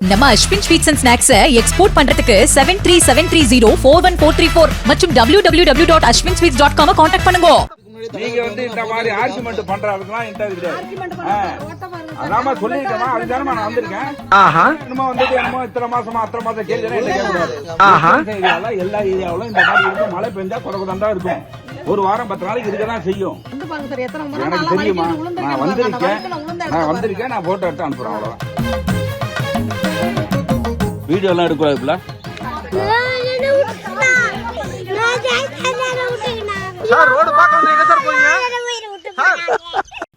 நம்ம Ashwin sweets and snacks export பண்றதுக்கு seven three seven three zero four one four three four மற்றும் W W W dot Ashwin sweets dot com contact பண்ணுங்க நீங்க வந்து இந்த மாதிரி ஆர்குமெண்ட் பண்றதுக்குலாம் என்கிட்ட கிடையாது. அதாம்மா சொல்லிட்டேமா அதுதானமா நான் வந்திருக்கேன். ஆஹா. என்னமோ வந்துட்டு என்னமோ இத்தனை மாசமா அத்தனை மாசம் கேள்வி. ஏரியால எல்லா ஏரியாவிலும் இந்த மாதிரி இருக்கும் மழை பெஞ்சா தான் இருக்கும். ஒரு வாரம் பத்து நாளைக்கு இருக்க தான் செய்யும். வந்து பாருங்க சார் எத்தனை முறை எனக்கு தெரியுமா? நான் வந்திருக்கேன். நான் வந்திருக்கேன். நான் போட்டோ எடுத்து அனுப்புறேன் அவ்வளவுதான். வீடியோ எல்லாம் எடுக்கூடாதுல சார் ரோடு பார்க்க வந்து எங்க சார் போறீங்க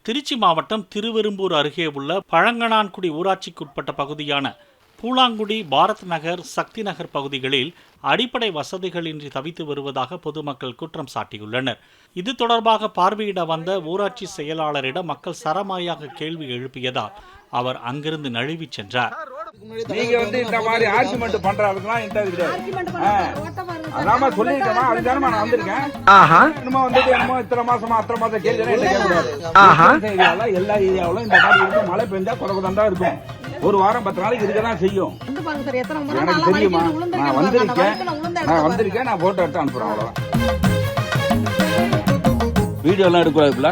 திருச்சி மாவட்டம் திருவெரும்பூர் அருகே உள்ள பழங்கனான்குடி ஊராட்சிக்குட்பட்ட பகுதியான பூலாங்குடி பாரத் நகர் சக்தி நகர் பகுதிகளில் அடிப்படை வசதிகளின்றி தவித்து வருவதாக பொதுமக்கள் குற்றம் சாட்டியுள்ளனர். இது தொடர்பாக பார்வையிட வந்த ஊராட்சி செயலாளரிடம் மக்கள் சரமாரியாக கேள்வி எழுப்பியதால் அவர் அங்கிருந்து நழுவிச் சென்றார். நீங்க வந்து இந்த மாதிரி ஆர்குமெண்ட் பண்றதுக்குலாம் பாருங்க சார். அதாம்மா சொல்லிட்டேமா அதுதானமா நான் வந்திருக்கேன். ஆஹா. என்னமோ வந்துட்டு என்னமோ இத்தனை மாசமா அத்தனை மாசம் கேள்வி. ஏரியால எல்லா ஏரியாவிலும் இந்த மாதிரி இருக்கும் மழை பெஞ்சா குறவு தான் இருக்கும். ஒரு வாரம் பத்து நாளைக்கு இருக்க தான் செய்யும். வந்து பாருங்க சார் எத்தனை முறை எனக்கு தெரியுமா? நான் வந்திருக்கேன். நான் வந்திருக்கேன். நான் போட்டோ எடுத்து அனுப்புறேன் அவ்வளவுதான். வீடியோ எல்லாம் எடுக்கூடாதுல